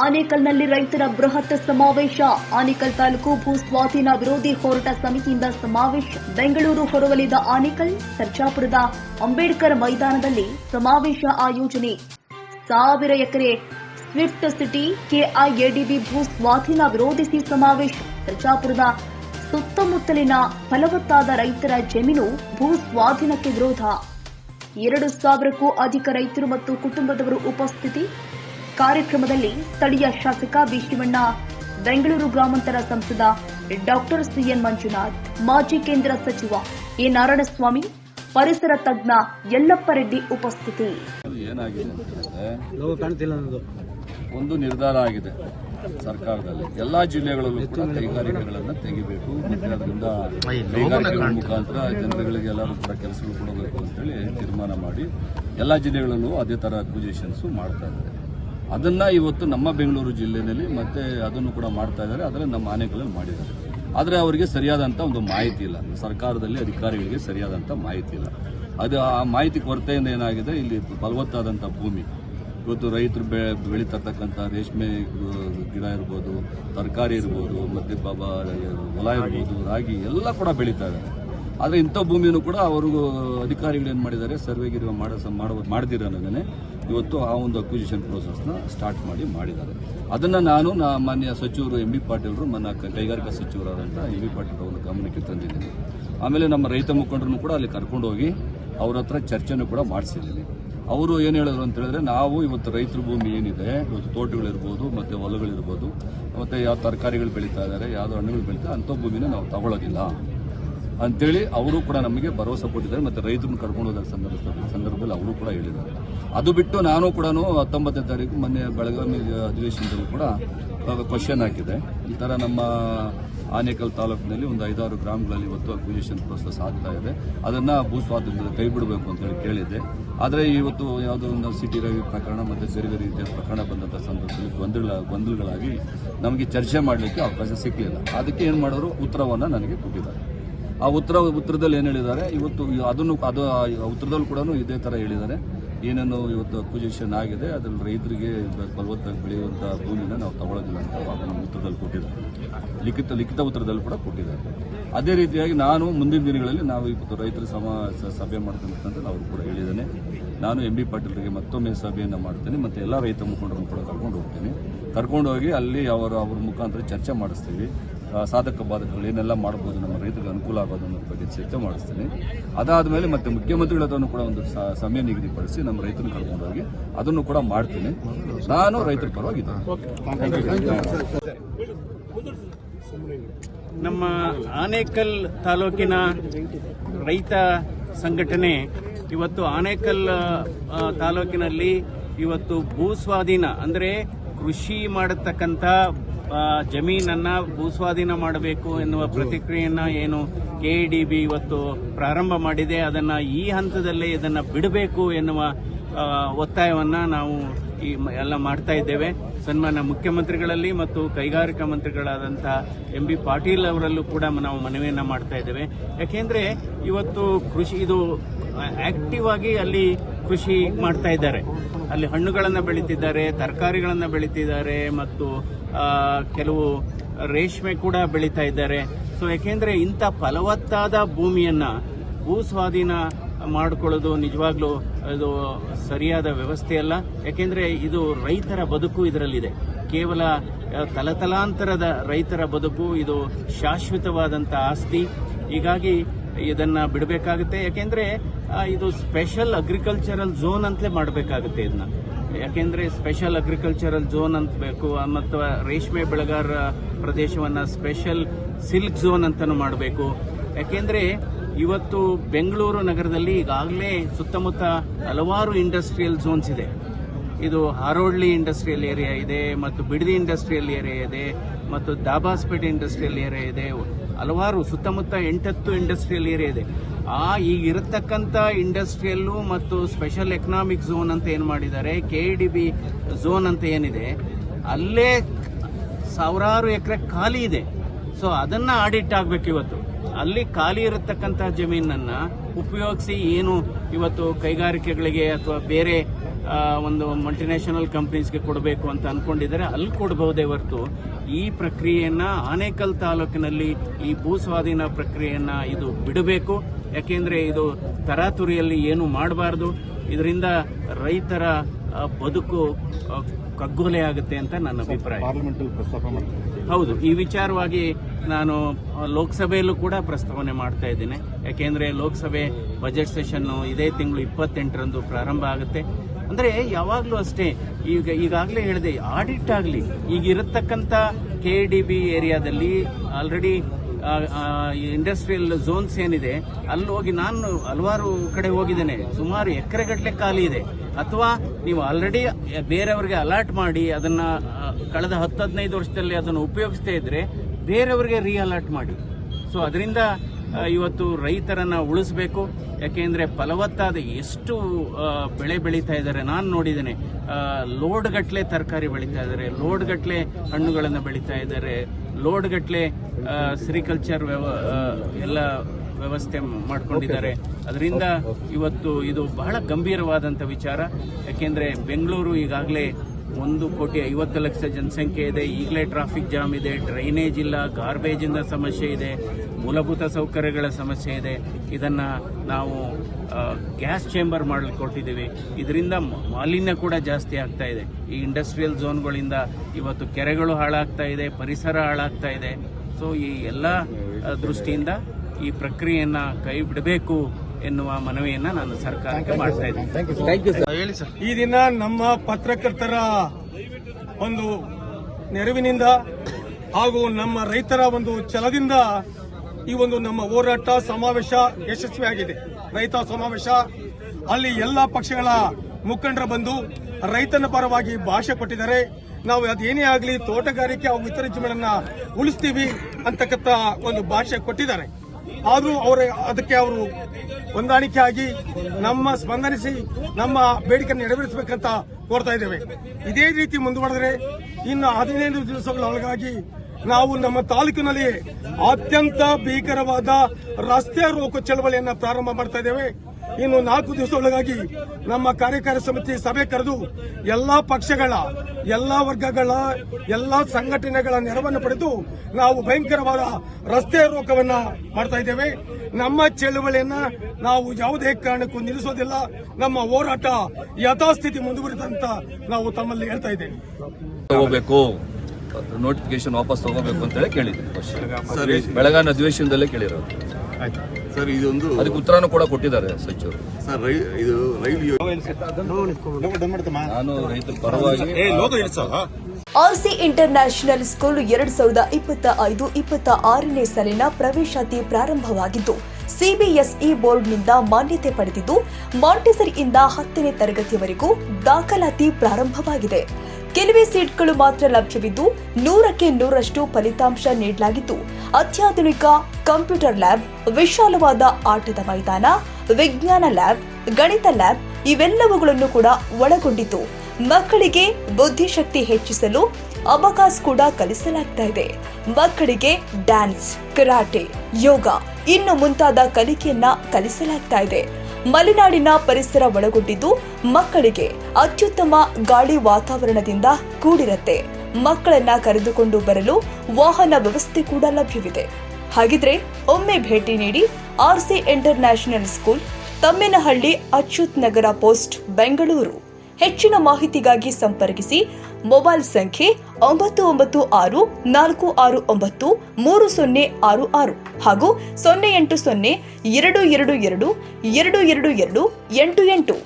ಆನೇಕಲ್ನಲ್ಲಿ ರೈತರ ಬೃಹತ್ ಸಮಾವೇಶ. ಆನೇಕಲ್ ತಾಲೂಕು ಭೂ ಸ್ವಾಧೀನ ವಿರೋಧಿ ಹೋರಾಟ ಸಮಿತಿಯಿಂದ ಸಮಾವೇಶ. ಬೆಂಗಳೂರು ಹೊರವಲಿದ ಆನೇಕಲ್, ಸರ್ಜಾಪುರದ ಅಂಬೇಡ್ಕರ್ ಮೈದಾನದಲ್ಲಿ ಸಮಾವೇಶ ಆಯೋಜನೆ. ಸಾವಿರ ಎಕರೆ ಸ್ವಿಫ್ಟ್ ಸಿಟಿ, ಕೆಐಎಡಿಬಿ ಭೂ ಸ್ವಾಧೀನ ವಿರೋಧಿಸಿ ಸಮಾವೇಶ. ಸರ್ಜಾಪುರದ ಸುತ್ತಮುತ್ತಲಿನ ಫಲವತ್ತಾದ ರೈತರ ಜಮೀನು ಭೂ ಸ್ವಾಧೀನಕ್ಕೆ ವಿರೋಧ. ಎರಡು ಸಾವಿರಕ್ಕೂ ಅಧಿಕ ರೈತರು ಮತ್ತು ಕುಟುಂಬದವರು ಉಪಸ್ಥಿತಿ. ಕಾರ್ಯಕ್ರಮದಲ್ಲಿ ಸ್ಥಳೀಯ ಶಾಸಕ ಬಿ ಶಿವಣ್ಣ ಬೆಂಗಳೂರು ಗ್ರಾಮಾಂತರ ಸಂಸದ ಡಾಕ್ಟರ್ ಸಿಎನ್ ಮಂಜುನಾಥ್ ಮಾಜಿ ಕೇಂದ್ರ ಸಚಿವ ಎ. ನಾರಾಯಣಸ್ವಾಮಿ ಪರಿಸರ ತಜ್ಞ ಯಲ್ಲಪ್ಪ ರೆಡ್ಡಿ ಉಪಸ್ಥಿತಿ. ಒಂದು ನಿರ್ಧಾರ ಆಗಿದೆ ಸರ್ಕಾರದಲ್ಲಿ. ಎಲ್ಲಾ ಜಿಲ್ಲೆಗಳಲ್ಲೂ ಕೂಡ ಕೈಗಾರಿಕೆಗಳನ್ನು ತೆಗಿಬೇಕು. ಮತ್ತೆ ಅದರಿಂದ ಕೈಗಾರಿಕೆಗಳ ಮುಖಾಂತರ ಜನರುಗಳಿಗೆ ಎಲ್ಲರೂ ಕೂಡ ಕೆಲಸಗಳು ಕೊಡಬೇಕು ಅಂತೇಳಿ ತೀರ್ಮಾನ ಮಾಡಿ ಎಲ್ಲಾ ಜಿಲ್ಲೆಗಳಲ್ಲೂ ಅದೇ ತರ ಅಕ್ವಿಜೇಷನ್ಸ್ ಮಾಡ್ತಾ ಇದ್ದಾರೆ. ಅದನ್ನ ಇವತ್ತು ನಮ್ಮ ಬೆಂಗಳೂರು ಜಿಲ್ಲೆಯಲ್ಲಿ ಮತ್ತೆ ಅದನ್ನು ಕೂಡ ಮಾಡ್ತಾ ಇದ್ದಾರೆ. ಅದರಲ್ಲಿ ನಮ್ಮ ಆನೆಗಳಲ್ಲಿ ಮಾಡಿದ್ದಾರೆ. ಆದರೆ ಅವರಿಗೆ ಸರಿಯಾದಂತ ಒಂದು ಮಾಹಿತಿ ಇಲ್ಲ. ಸರ್ಕಾರದಲ್ಲಿ ಅಧಿಕಾರಿಗಳಿಗೆ ಸರಿಯಾದಂತ ಮಾಹಿತಿ ಇಲ್ಲ. ಅದು ಆ ಮಾಹಿತಿ ಕೊರತೆಯಿಂದ ಏನಾಗಿದೆ? ಇಲ್ಲಿ ಫಲವತ್ತಾದಂಥ ಭೂಮಿ. ಇವತ್ತು ರೈತರು ಬೆ ಬೆಳೀತಕ್ಕಂಥ ರೇಷ್ಮೆ ಗಿಡ ಇರ್ಬೋದು, ತರಕಾರಿ ಇರ್ಬೋದು, ಮತ್ತು ಬಾಬಾ ಹೊಲ ಇರ್ಬೋದು, ರಾಗಿ ಎಲ್ಲ ಕೂಡ ಬೆಳೀತಾ ಇದ್ದಾರೆ. ಆದರೆ ಇಂಥ ಭೂಮಿಯನ್ನು ಕೂಡ ಅವರು ಅಧಿಕಾರಿಗಳು ಏನು ಮಾಡಿದ್ದಾರೆ? ಸರ್ವೆಗಿರುವ ಮಾಡ ಮಾಡದಿರೋನೇ ಇವತ್ತು ಆ ಒಂದು ಅಕ್ವಿಸಿಷನ್ ಪ್ರೋಸೆಸ್ನ ಸ್ಟಾರ್ಟ್ ಮಾಡಿ ಮಾಡಿದ್ದಾರೆ. ಅದನ್ನು ನಾನು ನಾ ಮಾನ್ಯ ಸಚಿವರು ಎಂ ಬಿ ಪಾಟೀಲ್ರು ನನ್ನ ಕೈಗಾರಿಕಾ ಸಚಿವರಾದಂಥ ಎಂ ಬಿ ಪಾಟೀಲ್ ಅವರ ಗಮನಕ್ಕೆ ತಂದಿದ್ದೀನಿ. ಆಮೇಲೆ ನಮ್ಮ ರೈತ ಮುಖಂಡರನ್ನು ಕೂಡ ಅಲ್ಲಿ ಕರ್ಕೊಂಡು ಹೋಗಿ ಅವ್ರ ಹತ್ರ ಚರ್ಚೆನೂ ಕೂಡ ಮಾಡಿಸಿದ್ದೀನಿ. ಅವರು ಏನು ಹೇಳಿದ್ರು ಅಂತ ಹೇಳಿದ್ರೆ ನಾವು ಇವತ್ತು ರೈತರ ಭೂಮಿ ಏನಿದೆ, ಇವತ್ತು ತೋಟಗಳಿರ್ಬೋದು, ಮತ್ತು ಹೊಲಗಳಿರ್ಬೋದು, ಮತ್ತು ಯಾವ ತರಕಾರಿಗಳು ಬೆಳೀತಾ ಇದ್ದಾರೆ ಯಾವುದೋ ಹಣ್ಣುಗಳು ಬೆಳೀತಾರೆ ಅಂಥ ಭೂಮಿನ ನಾವು ತಗೊಳ್ಳೋದಿಲ್ಲ ಅಂತೇಳಿ ಅವರು ಕೂಡ ನಮಗೆ ಭರವಸೆ ಕೊಟ್ಟಿದ್ದಾರೆ ಮತ್ತೆ ರೈತರನ್ನು ಕರ್ಕೊಂಡು ಹೋದ ಸಂದರ್ಭ ಸಂದರ್ಭದಲ್ಲಿ ಅವರು ಕೂಡ ಹೇಳಿದ್ದಾರೆ. ಅದು ಬಿಟ್ಟು ನಾನು ಕೂಡ ಹತ್ತೊಂಬತ್ತನೇ ತಾರೀಕು ಮೊನ್ನೆ ಬೆಳಗಾವಿ ಅಧಿವೇಶನದಲ್ಲಿ ಕೂಡ ಕ್ವಶನ್ ಹಾಕಿದೆ. ಈ ಥರ ನಮ್ಮ ಆನೇಕಲ್ ತಾಲೂಕಿನಲ್ಲಿ ಒಂದು ಐದಾರು ಗ್ರಾಮಗಳಲ್ಲಿ ಇವತ್ತು ಅಕ್ವಿಜೇಷನ್ ಪ್ರೋಸೆಸ್ ಆಗ್ತಾ ಇದೆ. ಅದನ್ನ ಭೂ ಸ್ವಾತಂತ್ರ್ಯ ಕೈ ಬಿಡಬೇಕು ಅಂತ ಹೇಳಿ ಕೇಳಿದ್ದೆ. ಆದರೆ ಇವತ್ತು ಯಾವುದೋ ಒಂದು ಸಿಟಿ ರವಿ ಪ್ರಕರಣ ಮತ್ತೆ ಬೇರೆ ಬೇರೆ ರೀತಿಯ ಪ್ರಕರಣ ಬಂದಂಥ ಸಂದರ್ಭದಲ್ಲಿ ಗೊಂದಲ, ಗೊಂದಲಗಳಾಗಿ ನಮಗೆ ಚರ್ಚೆ ಮಾಡಲಿಕ್ಕೆ ಅವಕಾಶ ಸಿಕ್ಕಲಿಲ್ಲ ಅದಕ್ಕೆ ಏನು ಮಾಡೋರು ಉತ್ತರವನ್ನು ನನಗೆ ಕೊಟ್ಟಿದ್ದಾರೆ. ಆ ಉತ್ತರ, ಉತ್ತರದಲ್ಲಿ ಏನು ಹೇಳಿದ್ದಾರೆ? ಇವತ್ತು ಅದನ್ನು, ಅದು ಉತ್ತರದಲ್ಲಿ ಕೂಡ ಇದೇ ಥರ ಹೇಳಿದ್ದಾರೆ. ಏನೇನು ಇವತ್ತು ಅಕ್ವಿಜಿಷನ್ ಆಗಿದೆ, ಅದ್ರಲ್ಲಿ ರೈತರಿಗೆ ಫಲವತ್ತಾಗಿ ಬೆಳೆಯುವಂಥ ಭೂಮಿನ ನಾವು ತಗೊಳ್ಳೋದಿಲ್ಲ ಅಂತ ಅದನ್ನು ಉತ್ತರದಲ್ಲಿ ಕೊಟ್ಟಿದ್ದಾರೆ. ಲಿಖಿತ ಲಿಖಿತ ಉತ್ತರದಲ್ಲಿ ಕೂಡ ಕೊಟ್ಟಿದ್ದಾರೆ. ಅದೇ ರೀತಿಯಾಗಿ ನಾನು ಮುಂದಿನ ದಿನಗಳಲ್ಲಿ ನಾವು ಇವತ್ತು ರೈತರ ಸಮ ಸಭೆ ಮಾಡ್ತಕ್ಕಂಥ ಅವರು ಕೂಡ ಹೇಳಿದ್ದೇನೆ. ನಾನು ಎಂ ಬಿ ಪಾಟೀಲ್ರಿಗೆ ಮತ್ತೊಮ್ಮೆ ಸಭೆಯನ್ನು ಮಾಡ್ತೇನೆ, ಮತ್ತು ಎಲ್ಲ ರೈತ ಮುಖಂಡರನ್ನು ಕೂಡ ಕರ್ಕೊಂಡು ಹೋಗ್ತೀನಿ. ಕರ್ಕೊಂಡು ಹೋಗಿ ಅಲ್ಲಿ ಅವರ, ಅವ್ರ ಮುಖಾಂತರ ಚರ್ಚೆ ಮಾಡಿಸ್ತೀವಿ. ಸಾಧಕ ಬಾಧಕಗಳು ಏನೆಲ್ಲ ಮಾಡ್ಬೋದು, ನಮ್ಮ ರೈತರಿಗೆ ಅನುಕೂಲ ಆಗೋದು ಅನ್ನೋದ್ರ ಬಗ್ಗೆ ಚರ್ಚೆ ಮಾಡಿಸ್ತೀನಿ. ಅದಾದಮೇಲೆ ಮತ್ತೆ ಮುಖ್ಯಮಂತ್ರಿಗಳ ಕೂಡ ಒಂದು ಸಮಯ ನಿಗದಿಪಡಿಸಿ ನಮ್ಮ ರೈತರನ್ನು ಕರ್ಕೊಂಡು ಹೋಗಿ ಅದನ್ನು ಕೂಡ ಮಾಡ್ತೀನಿ. ನಾನು ರೈತರ ಪರವಾಗಿ ನಮ್ಮ ಆನೇಕಲ್ ತಾಲೂಕಿನ ರೈತ ಸಂಘಟನೆ ಇವತ್ತು ಆನೇಕಲ್ ತಾಲೂಕಿನಲ್ಲಿ ಇವತ್ತು ಭೂ ಅಂದರೆ ಕೃಷಿ ಮಾಡತಕ್ಕಂಥ ಜಮೀನನ್ನ ಭೂಸ್ವಾಧೀನ ಮಾಡಬೇಕು ಎನ್ನುವ ಪ್ರತಿಕ್ರಿಯೆಯನ್ನು ಏನು ಕೆಡಿಬಿ ಇವತ್ತು ಪ್ರಾರಂಭ ಮಾಡಿದೆ. ಅದನ್ನ ಈ ಹಂತದಲ್ಲೇ ಇದನ್ನ ಬಿಡಬೇಕು ಎನ್ನುವ ಒತ್ತಾಯವನ್ನು ಒತ್ತಾಯವನ್ನ ನಾವು ಈ ಎಲ್ಲ ಮಾಡ್ತಾ ಇದ್ದೇವೆ. ಸನ್ಮಾನ್ಯ ಮುಖ್ಯಮಂತ್ರಿಗಳಲ್ಲಿ ಮತ್ತು ಕೈಗಾರಿಕಾ ಮಂತ್ರಿಗಳಾದಂಥ ಎಂ ಬಿ ಪಾಟೀಲ್ ಅವರಲ್ಲೂ ಕೂಡ ನಾವು ಮನವಿಯನ್ನ ಮಾಡ್ತಾ ಇದ್ದೇವೆ. ಯಾಕೆಂದ್ರೆ ಇವತ್ತು ಕೃಷಿ, ಇದು ಆಕ್ಟಿವ್ ಆಗಿ ಅಲ್ಲಿ ಕೃಷಿ ಮಾಡ್ತಾ ಇದ್ದಾರೆ. ಅಲ್ಲಿ ಹಣ್ಣುಗಳನ್ನು ಬೆಳೀತಿದ್ದಾರೆ, ತರಕಾರಿಗಳನ್ನು ಬೆಳೀತಿದ್ದಾರೆ ಮತ್ತು ಕೆಲವು ರೇಷ್ಮೆ ಕೂಡ ಬೆಳೀತಾ ಇದ್ದಾರೆ. ಸೊ ಯಾಕೆಂದ್ರೆ ಇಂಥ ಫಲವತ್ತಾದ ಭೂಮಿಯನ್ನು ಭೂ ಸ್ವಾಧೀನ ಮಾಡಿಕೊಳ್ಳೋದು ನಿಜವಾಗ್ಲೂ ಇದು ಸರಿಯಾದ ವ್ಯವಸ್ಥೆ ಅಲ್ಲ. ಯಾಕೆಂದ್ರೆ ಇದು ರೈತರ ಬದುಕು ಇದರಲ್ಲಿದೆ. ಕೇವಲ ತಲತಲಾಂತರದ ರೈತರ ಬದುಕು ಇದು ಶಾಶ್ವತವಾದಂಥ ಆಸ್ತಿ. ಹೀಗಾಗಿ ಇದನ್ನ ಬಿಡಬೇಕಾಗುತ್ತೆ. ಯಾಕೆಂದ್ರೆ ಇದು ಸ್ಪೆಷಲ್ ಅಗ್ರಿಕಲ್ಚರಲ್ ಝೋನ್ ಅಂತಲೇ ಮಾಡಬೇಕಾಗುತ್ತೆ ಇದನ್ನ ಯಾಕೆಂದ್ರೆ ಸ್ಪೆಷಲ್ ಅಗ್ರಿಕಲ್ಚರಲ್ ಝೋನ್ ಅಂತ ಬೇಕು ಮತ್ತು ರೇಷ್ಮೆ ಬೆಳೆಗಾರ ಪ್ರದೇಶವನ್ನ ಸ್ಪೆಷಲ್ ಸಿಲ್ಕ್ ಝೋನ್ ಅಂತಲೂ ಮಾಡಬೇಕು. ಯಾಕೆಂದ್ರೆ ಇವತ್ತು ಬೆಂಗಳೂರು ನಗರದಲ್ಲಿ ಈಗಾಗಲೇ ಸುತ್ತಮುತ್ತ ಹಲವಾರು ಇಂಡಸ್ಟ್ರಿಯಲ್ ಝೋನ್ಸ್ ಇದೆ. ಇದು ಹಾರೋಳ್ಳಿ ಇಂಡಸ್ಟ್ರಿಯಲ್ ಏರಿಯಾ ಇದೆ, ಮತ್ತು ಬಿಡದಿ ಇಂಡಸ್ಟ್ರಿಯಲ್ ಏರಿಯಾ ಇದೆ, ಮತ್ತು ದಾಬಾಸ್ಪೇಟೆ ಇಂಡಸ್ಟ್ರಿಯಲ್ ಏರಿಯಾ ಇದೆ ಹಲವಾರು ಸುತ್ತಮುತ್ತ ಎಂಟತ್ತು ಇಂಡಸ್ಟ್ರಿಯಲ್ ಏರಿಯಾ ಇದೆ. ಆ, ಈಗ ಇರತಕ್ಕಂಥ ಇಂಡಸ್ಟ್ರಿಯಲ್ಲು ಮತ್ತು ಸ್ಪೆಷಲ್ ಎಕನಾಮಿಕ್ ಝೋನ್ ಅಂತ ಏನು ಮಾಡಿದ್ದಾರೆ ಕೆ ಡಿ ಬಿ ಝೋನ್ ಅಂತ ಏನಿದೆ, ಅಲ್ಲೇ ಸಾವಿರಾರು ಎಕರೆ ಖಾಲಿ ಇದೆ. ಸೊ ಅದನ್ನು ಆಡಿಟ್ ಆಗಬೇಕು ಇವತ್ತು. ಅಲ್ಲಿ ಖಾಲಿ ಇರತಕ್ಕಂಥ ಜಮೀನನ್ನು ಉಪಯೋಗಿಸಿ ಏನು ಇವತ್ತು ಕೈಗಾರಿಕೆಗಳಿಗೆ ಅಥವಾ ಬೇರೆ ಒಂದು ಮಲ್ಟಿನ್ಯಾಷನಲ್ ಕಂಪ್ನೀಸ್ಗೆ ಕೊಡಬೇಕು ಅಂತ ಅಂದ್ಕೊಂಡಿದ್ದಾರೆ ಅಲ್ಲಿ ಕೊಡಬಹುದೇ ಹೊರತು ಈ ಪ್ರಕ್ರಿಯೆಯನ್ನು ಆನೇಕಲ್ ತಾಲೂಕಿನಲ್ಲಿ ಈ ಭೂ ಸ್ವಾಧೀನ ಪ್ರಕ್ರಿಯೆಯನ್ನು ಇದು ಬಿಡಬೇಕು. ಯಾಕೆಂದರೆ ಇದು ತರಾತುರಿಯಲ್ಲಿ ಏನು ಮಾಡಬಾರ್ದು. ಇದರಿಂದ ರೈತರ ಬದುಕು ಕಗ್ಗೊಲೆ ಆಗುತ್ತೆ ಅಂತ ನನ್ನ ಅಭಿಪ್ರಾಯ. ಹೌದು ಈ ವಿಚಾರವಾಗಿ ನಾನು ಲೋಕಸಭೆಯಲ್ಲೂ ಕೂಡ ಪ್ರಸ್ತಾವನೆ ಮಾಡ್ತಾ ಇದ್ದೀನಿ. ಯಾಕೆಂದರೆ ಲೋಕಸಭೆ ಬಜೆಟ್ ಸೆಷನ್ನು ಇದೇ ತಿಂಗಳು ಇಪ್ಪತ್ತೆಂಟರಂದು ಪ್ರಾರಂಭ ಆಗುತ್ತೆ. ಅಂದ್ರೆ ಯಾವಾಗಲೂ ಅಷ್ಟೇ, ಈಗ, ಈಗಾಗಲೇ ಹೇಳಿದೆ ಆಡಿಟ್ ಆಗಲಿ, ಈಗ ಇರತಕ್ಕಂಥ ಕೆ ಡಿ ಬಿ ಏರಿಯಾದಲ್ಲಿ ಆಲ್ರೆಡಿ ಇಂಡಸ್ಟ್ರಿಯಲ್ ಝೋನ್ಸ್ ಏನಿದೆ, ಅಲ್ಲಿ ಹೋಗಿ ನಾನು ಹಲವಾರು ಕಡೆ ಹೋಗಿದ್ದೇನೆ, ಸುಮಾರು ಎಕರೆಗಟ್ಟಲೆ ಖಾಲಿ ಇದೆ. ಅಥವಾ ನೀವು ಆಲ್ರೆಡಿ ಬೇರೆಯವ್ರಿಗೆ ಅಲರ್ಟ್ ಮಾಡಿ, ಅದನ್ನ ಕಳೆದ ಹತ್ತು ಹದಿನೈದು ವರ್ಷದಲ್ಲಿ ಅದನ್ನು ಉಪಯೋಗಿಸ್ತಾ ಇದ್ರೆ, ಬೇರೆಯವ್ರಿಗೆ ರೀ ಅಲರ್ಟ್ ಮಾಡಿ. ಸೊ ಅದರಿಂದ ಇವತ್ತು ರೈತರನ್ನ ಉಳಿಸಬೇಕು. ಯಾಕೆಂದ್ರೆ ಫಲವತ್ತಾದ ಎಷ್ಟು ಬೆಳೆ ಬೆಳೀತಾ ಇದ್ದಾರೆ ನಾನು ನೋಡಿದ್ದೇನೆ. ಲೋಡ್ ಗಟ್ಲೆ ತರಕಾರಿ ಬೆಳೀತಾ ಇದ್ದಾರೆ ಲೋಡ್ ಗಟ್ಲೆ ಹಣ್ಣುಗಳನ್ನು ಬೆಳೀತಾ ಇದ್ದಾರೆ ಲೋಡ್ ಸಿರಿಕಲ್ಚರ್ ವ್ಯವ ಎಲ್ಲ ವ್ಯವಸ್ಥೆ ಮಾಡಿಕೊಂಡಿದ್ದಾರೆ. ಅದರಿಂದ ಇವತ್ತು ಇದು ಬಹಳ ಗಂಭೀರವಾದಂಥ ವಿಚಾರ. ಯಾಕೆಂದ್ರೆ ಬೆಂಗಳೂರು ಈಗಾಗಲೇ ಒಂದು ಕೋಟಿ ಐವತ್ತು ಲಕ್ಷ ಜನಸಂಖ್ಯೆ ಇದೆ. ಈಗಲೇ ಟ್ರಾಫಿಕ್ ಜಾಮ್ ಇದೆ. ಡ್ರೈನೇಜ್ ಇಲ್ಲ ಗಾರ್ಬೇಜಿಂದ ಸಮಸ್ಯೆ ಇದೆ. ಮೂಲಭೂತ ಸೌಕರ್ಯಗಳ ಸಮಸ್ಯೆ ಇದೆ. ಇದನ್ನು ನಾವು ಗ್ಯಾಸ್ ಚೇಂಬರ್ ಮಾಡಲು ಕೊಟ್ಟಿದ್ದೀವಿ. ಇದರಿಂದ ಮಾಲಿನ್ಯ ಕೂಡ ಜಾಸ್ತಿ ಆಗ್ತಾ ಇದೆ. ಈ ಇಂಡಸ್ಟ್ರಿಯಲ್ ಝೋನ್ಗಳಿಂದ ಇವತ್ತು ಕೆರೆಗಳು ಹಾಳಾಗ್ತಾ ಇದೆ, ಪರಿಸರ ಹಾಳಾಗ್ತಾ ಇದೆ. ಸೊ ಈ ಎಲ್ಲ ದೃಷ್ಟಿಯಿಂದ ಈ ಪ್ರಕ್ರಿಯೆಯನ್ನು ಕೈ ಬಿಡಬೇಕು ಎನ್ನುವ ಮನವಿಯನ್ನ ನಾನು ಸರ್ಕಾರಕ್ಕೆ ಮಾಡ್ತಾ ಇದ್ದೀನಿ. ಈ ದಿನ ನಮ್ಮ ಪತ್ರಕರ್ತರ ಒಂದು ನೆರವಿನಿಂದ ಹಾಗೂ ನಮ್ಮ ರೈತರ ಒಂದು ಛಲದಿಂದ ಈ ಒಂದು ನಮ್ಮ ಹೋರಾಟ ಸಮಾವೇಶ ಯಶಸ್ವಿಯಾಗಿದೆ. ರೈತ ಸಮಾವೇಶ. ಅಲ್ಲಿ ಎಲ್ಲ ಪಕ್ಷಗಳ ಮುಖಂಡರು ಬಂದು ರೈತನ ಪರವಾಗಿ ಭಾಷೆ ಕೊಟ್ಟಿದ್ದಾರೆ. ನಾವು ಅದೇನೇ ಆಗಲಿ ತೋಟಗಾರಿಕೆ ಹಾಗೂ ಇತರ ಜಮೀನನ್ನ ಉಳಿಸ್ತೀವಿ ಅಂತಕ್ಕಂಥ ಒಂದು ಭಾಷೆ ಕೊಟ್ಟಿದ್ದಾರೆ. ಆದ್ರೂ ಅವರ ಅದಕ್ಕೆ ಅವರು ಹೊಂದಾಣಿಕೆ ಆಗಿ ನಮ್ಮ ಸ್ಪಂದನಿಸಿ ನಮ್ಮ ಬೇಡಿಕೆ ನೆರವೇರಿಸಬೇಕಂತ ಕೋರ್ತಾ ಇದ್ದೇವೆ. ಇದೇ ರೀತಿ ಮುಂದುವರೆದರೆ ಇನ್ನು ಹದಿನೈದು ದಿವಸಗಳ ಒಳಗಾಗಿ ನಾವು ನಮ್ಮ ತಾಲೂಕಿನಲ್ಲಿ ಅತ್ಯಂತ ಭೀಕರವಾದ ರಸ್ತೆ ರೋಕ ಚಳವಳಿಯನ್ನು ಪ್ರಾರಂಭ ಮಾಡ್ತಾ ಇದ್ದೇವೆ. ಇನ್ನು ನಾಲ್ಕು ದಿವಸ ಒಳಗಾಗಿ ನಮ್ಮ ಕಾರ್ಯಕಾರಿ ಸಮಿತಿ ಸಭೆ ಕರೆದು ಎಲ್ಲಾ ಪಕ್ಷಗಳ ಎಲ್ಲಾ ವರ್ಗಗಳ ಎಲ್ಲಾ ಸಂಘಟನೆಗಳ ನೆರವನ್ನು ಪಡೆದು ನಾವು ಭಯಂಕರವಾದ ರಸ್ತೆ ರೋಕವನ್ನ ಮಾಡ್ತಾ ಇದ್ದೇವೆ. ನಮ್ಮ ಚಳುವಳಿಯನ್ನ ನಾವು ಯಾವುದೇ ಕಾರಣಕ್ಕೂ ನಿಲ್ಲಿಸೋದಿಲ್ಲ. ನಮ್ಮ ಹೋರಾಟ ಯಥಾಸ್ಥಿತಿ ಮುಂದುವರಿದಂತ ನಾವು ತಮ್ಮಲ್ಲಿ ಹೇಳ್ತಾ ಇದ್ದೇವೆ. ಹೋಗಬೇಕು ನೋಟಿಫಿಕೇಶನ್ ವಾಪಸ್ ತಗೋಬೇಕು ಅಂತ ಹೇಳಿ ಕೇಳಿದ್ವಿ ಬೆಳಗಾನ ಅಧಿವೇಶನದಲ್ಲೇ ಕೇಳಿರೋದು. ಸರ್ ಇದೊಂದು ಅದಕ್ಕೆ ಉತ್ತರನೂ ಕೂಡ ಕೊಟ್ಟಿದ್ದಾರೆ ಸಚಿವರು. ಸರ್ ಇದು ರೈಲು ನಾನು ರೈತರ ಪರವಾಗಿ ಆರ್ಸಿ ಇಂಟರ್ನ್ಯಾಷನಲ್ ಸ್ಕೂಲ್ ಎರಡ್ ಸಾವಿರದ ಇಪ್ಪತ್ತ ಐದು ಇಪ್ಪತ್ತ ಆರನೇ ಸಾಲಿನ ಪ್ರವೇಶಾತಿ ಪ್ರಾರಂಭವಾಗಿದ್ದು ಸಿಬಿಎಸ್ಇ ಬೋರ್ಡ್ನಿಂದ ಮಾನ್ಯತೆ ಪಡೆದಿದ್ದು ಮಾಂಟೆಸರಿಯಿಂದ ಹತ್ತನೇ ತರಗತಿಯವರೆಗೂ ದಾಖಲಾತಿ ಪ್ರಾರಂಭವಾಗಿದೆ. ಕೆಲವೇ ಸೀಟ್ಗಳು ಮಾತ್ರ ಲಭ್ಯವಿದ್ದು ನೂರಕ್ಕೆ ನೂರಷ್ಟು ಫಲಿತಾಂಶ ನೀಡಲಾಗಿದ್ದು ಅತ್ಯಾಧುನಿಕ ಕಂಪ್ಯೂಟರ್ ಲ್ಯಾಬ್, ವಿಶಾಲವಾದ ಆಟದ ಮೈದಾನ, ವಿಜ್ಞಾನ ಲ್ಯಾಬ್, ಗಣಿತ ಲ್ಯಾಬ್ ಇವೆಲ್ಲವುಗಳನ್ನು ಕೂಡ ಒಳಗೊಂಡಿತು ಮಕ್ಕಳಿಗೆ ಬುದ್ಧಿಶಕ್ತಿ ಹೆಚ್ಚಿಸಲು ಅವಕಾಶ ಕೂಡ ಕಲಿಸಲಾಗ್ತಾ ಇದೆ. ಮಕ್ಕಳಿಗೆ ಡ್ಯಾನ್ಸ್, ಕರಾಟೆ, ಯೋಗ ಇನ್ನು ಮುಂತಾದ ಕಲಿಕೆಯನ್ನ ಕಲಿಸಲಾಗ್ತಾ ಇದೆ. ಮಲೆನಾಡಿನ ಪರಿಸರ ಒಳಗೊಂಡಿದ್ದು ಮಕ್ಕಳಿಗೆ ಅತ್ಯುತ್ತಮ ಗಾಳಿ ವಾತಾವರಣದಿಂದ ಕೂಡಿರುತ್ತೆ. ಮಕ್ಕಳನ್ನ ಕರೆದುಕೊಂಡು ಬರಲು ವಾಹನ ವ್ಯವಸ್ಥೆ ಕೂಡ ಲಭ್ಯವಿದೆ. ಹಾಗಿದ್ರೆ ಒಮ್ಮೆ ಭೇಟಿ ನೀಡಿ R C international school Tammenahalli Achyut Nagar post, Bengaluru. ಹೆಚ್ಚಿನ ಮಾಹಿತಿಗಾಗಿ ಸಂಪರ್ಕಿಸಿ ಮೊಬೈಲ್ ಸಂಖ್ಯೆ ಒಂಬತ್ತು ಒಂಬತ್ತು ಆರು ನಾಲ್ಕು ಆರು ಒಂಬತ್ತು ಮೂರು ಸೊನ್ನೆ ಆರು ಆರು ಹಾಗೂ ಸೊನ್ನೆ ಎಂಟು ಸೊನ್ನೆ ಎರಡು ಎರಡು ಎರಡು ಎರಡು ಎರಡು ಎರಡು ಎಂಟು ಎಂಟು.